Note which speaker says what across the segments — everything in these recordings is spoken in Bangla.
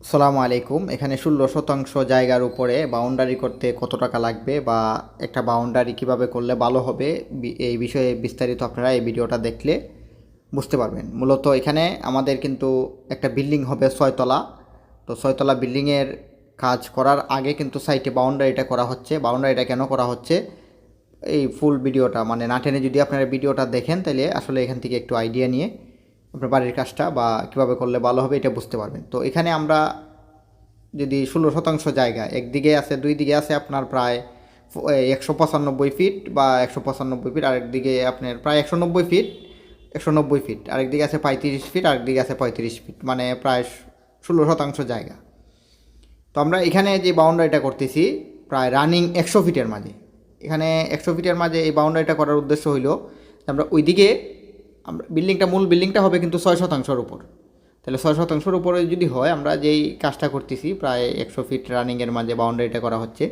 Speaker 1: সালামু আলাইকুম। এখানে ষোলো শতাংশ জায়গার উপরে বাউন্ডারি করতে কত টাকা লাগবে বা একটা বাউন্ডারি কীভাবে করলে ভালো হবে এই বিষয়ে বিস্তারিত আপনারা এই ভিডিওটা দেখলে বুঝতে পারবেন। মূলত এখানে আমাদের কিন্তু একটা বিল্ডিং হবে ছয়তলা। তো ছয়তলা বিল্ডিংয়ের কাজ করার আগে কিন্তু সাইটে বাউন্ডারিটা করা হচ্ছে। বাউন্ডারিটা কেন করা হচ্ছে? এই ফুল ভিডিওটা মানে না টেনে যদি আপনারা ভিডিওটা দেখেন, তাহলে আসলে এখান থেকে একটু আইডিয়া নিয়ে আপনার বাড়ির কাজটা বা কীভাবে করলে ভালো হবে এটা বুঝতে পারবেন। তো এখানে আমরা যদি ষোলো শতাংশ জায়গা, একদিকে আছে, দুই দিকে আছে আপনার প্রায় একশো পঁচানব্বই ফিট বা একশো পঁচানব্বই ফিট আরেকদিকে আপনার প্রায় একশো নব্বই ফিট একশো নব্বই ফিট আরেকদিকে আছে পঁয়ত্রিশ ফিট আরেকদিকে আছে পঁয়ত্রিশ ফিট মানে প্রায় ষোলো শতাংশ জায়গা। তো আমরা এখানে যে বাউন্ডারিটা করতেছি, প্রায় রানিং একশো ফিটের মাঝে। এখানে একশো ফিটের মাঝে এই বাউন্ডারিটা করার উদ্দেশ্য হইল আমরা ওইদিকে আমরা বিল্ডিংটা মূল বিল্ডিংটা হবে কিন্তু ছয় শতাংশের উপর। তাহলে ছয় শতাংশের উপরে যদি হয়, আমরা যেই কাজটা করতেছি, প্রায় একশো ফিট রানিংয়ের মাঝে বাউন্ডারিটা করা হচ্ছে।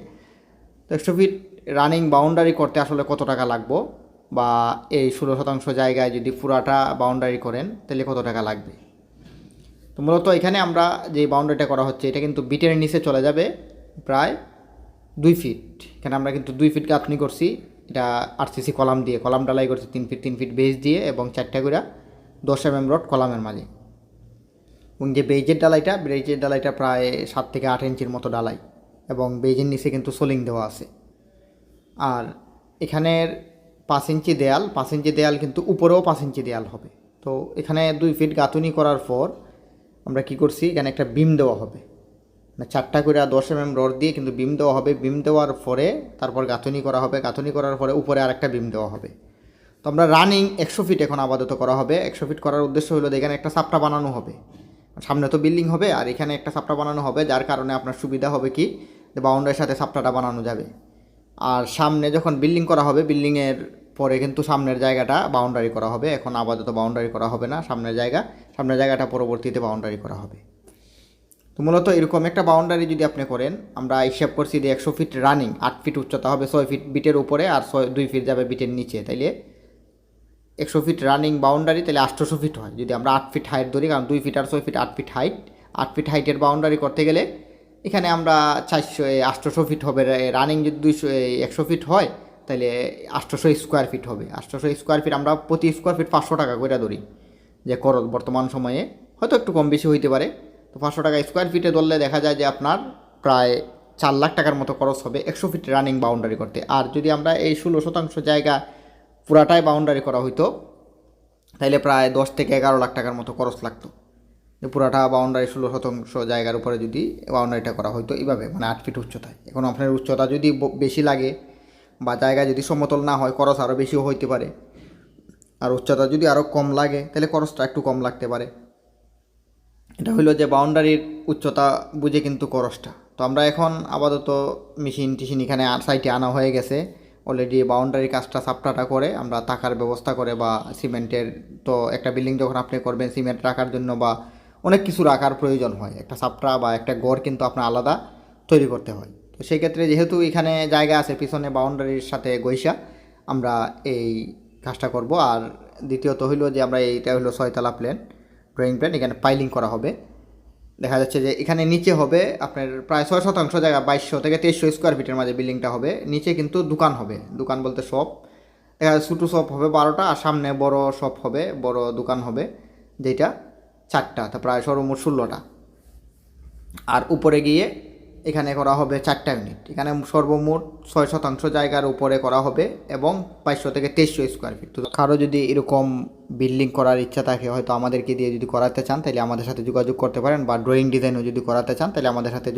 Speaker 1: তো একশো ফিট রানিং বাউন্ডারি করতে আসলে কত টাকা লাগবো? বা এই ষোলো শতাংশ জায়গায় যদি পুরাটা বাউন্ডারি করেন, তাহলে কত টাকা লাগবে? তো মূলত এখানে আমরা যে বাউন্ডারিটা করা হচ্ছে, এটা কিন্তু বিটের নিচে চলে যাবে প্রায় দুই ফিট এখানে আমরা কিন্তু দুই ফিট গাঁথনি করছি। এটা আরসিসি কলাম দিয়ে কলাম ডালাই করছি তিন ফিট তিন ফিট বেজ দিয়ে এবং চারটা করে দশ এম এম রড কলামের মাঝে। এবং যে বেজের ডালাইটা বেজের ডালাইটা প্রায় সাত থেকে আট ইঞ্চির মতো ডালাই এবং বেজের নিচে কিন্তু সোলিং দেওয়া আছে। আর এখানের পাঁচ ইঞ্চি দেয়াল, পাঁচ ইঞ্চি দেয়াল কিন্তু উপরেও পাঁচ ইঞ্চি দেয়াল হবে। তো এখানে দুই ফিট গাঁথুনি করার পর আমরা কি করছি, এখানে একটা বিম দেওয়া হবে। চারটা করে দশ এম এম রড দিয়ে কিন্তু বিম দেওয়া হবে। বিম দেওয়ার পরে তারপর গাঁথুনি করা হবে। গাঁথুনি করার পরে উপরে আরেকটা বিম দেওয়া হবে। তো আমরা রানিং একশো ফিট এখন আপাতত করা হবে। একশো ফিট করার উদ্দেশ্য হলো এখানে একটা সাপটা বানানো হবে। সামনে তো বিল্ডিং হবে আর এখানে একটা সাপটা বানানো হবে। যার কারণে আপনার সুবিধা হবে কি? যে বাউন্ডারির সাথে সাপটাটা বানানো যাবে। আর সামনে যখন বিল্ডিং করা হবে বিল্ডিংয়ের পরে কিন্তু সামনের জায়গাটা বাউন্ডারি করা হবে। এখন আপাতত বাউন্ডারি করা হবে না। সামনের জায়গা, সামনের জায়গাটা পরবর্তীতে বাউন্ডারি করা হবে। তো মূলত এরকম একটা বাউন্ডারি যদি আপনি করেন, আমরা হিসাব করছি যে একশো ফিট রানিং আট ফিট উচ্চতা হবে ছয় ফিট বিটের উপরে আর ছয়, দুই ফিট যাবে বিটের নিচে। তাইলে একশো ফিট রানিং বাউন্ডারি তাহলে আটশোশো ফিট হয়। যদি আমরা আট ফিট হাইট ধরি, কারণ দুই ফিট আর ছয় ফিট আট ফিট হাইট আট ফিট হাইটের বাউন্ডারি করতে গেলে এখানে আমরা চারশো আটশোশো ফিট হবে। রানিং যদি দুইশো একশো ফিট হয় তাহলে আটশোশো স্কোয়ার ফিট হবে। আটশোশো স্কোয়ার ফিট আমরা প্রতি স্কোয়ার ফিট পাঁচশো টাকা করে ধরি, যে করত বর্তমান সময়ে। হয়তো একটু কম বেশি হইতে পারে। তো পাঁচশো টাকা স্কোয়ার ফিটে ধরলে দেখা যায় যে আপনার প্রায় চার লাখ টাকার মতো খরচ হবে একশো ফিট রানিং বাউন্ডারি করতে। আর যদি আমরা এই ষোলো শতাংশ জায়গা পুরাটাই বাউন্ডারি করা হইতো, তাইলে প্রায় দশ থেকে এগারো লাখ টাকার মতো খরচ লাগতো। যে পুরাটা বাউন্ডারি ষোলো শতাংশ জায়গার উপরে যদি বাউন্ডারিটা করা হইতো এইভাবে মানে আট ফিট উচ্চতায়। এখন আপনার উচ্চতা যদি বেশি লাগে বা জায়গা যদি সমতল না হয়, খরচ আরও বেশিও হইতে পারে। আর উচ্চতা যদি আরও কম লাগে তাহলে খরচটা একটু কম লাগতে পারে। এটা হইল যে বাউন্ডারির উচ্চতা বুঝে কিন্তু করসটা। তো আমরা এখন আপাতত মেশিন টিশিন এখানে আর সাইটে আনা হয়ে গেছে। অলরেডি বাউন্ডারি কাজটা, সাপটাটা করে আমরা টাকার ব্যবস্থা করে বা সিমেন্টের তো একটা বিল্ডিং যখন আপনি করবেন, সিমেন্ট রাখার জন্য বা অনেক কিছু রাখার প্রয়োজন হয়। একটা সাপটা বা একটা গড় কিন্তু আপনার আলাদা তৈরি করতে হয়। তো সেই ক্ষেত্রে যেহেতু এখানে জায়গা আছে, পিছনে বাউন্ডারির সাথে গৈসা, আমরা এই কাজটা করব। আর দ্বিতীয়ত হইল যে আমরা এইটা হলো ছয়তলা প্লেন ড্রয়িং প্ল্যান এখানে পাইলিং করা হবে। দেখা যাচ্ছে যে এখানে নিচে হবে আপনার প্রায় ছয় শতাংশ জায়গা বাইশশো থেকে তেইশশো স্কোয়ার ফিটের মাঝে বিল্ডিংটা হবে। নিচে কিন্তু দোকান হবে, দোকান বলতে শপ দেখা যাচ্ছে ছোটো শপ হবে বারোটা, আর সামনে বড় শপ হবে, বড় দোকান হবে যেটা চারটা, তা প্রায় সর্বমোট ষোলোটা। আর উপরে গিয়ে এখানে করা হবে চারটা ইউনিট এখানে সর্বমোট ছয় শতাংশ জায়গার উপরে করা হবে এবং পাঁচশো থেকে তেইশশো স্কোয়ার ফিট তো কারও যদি এরকম বিল্ডিং করার ইচ্ছা থাকে, হয়তো আমাদেরকে দিয়ে যদি করাতে চান, তাহলে আমাদের সাথে যোগাযোগ করতে পারেন বা ড্রয়িং ডিজাইনও যদি করাতে চান, তাহলে আমাদের সাথে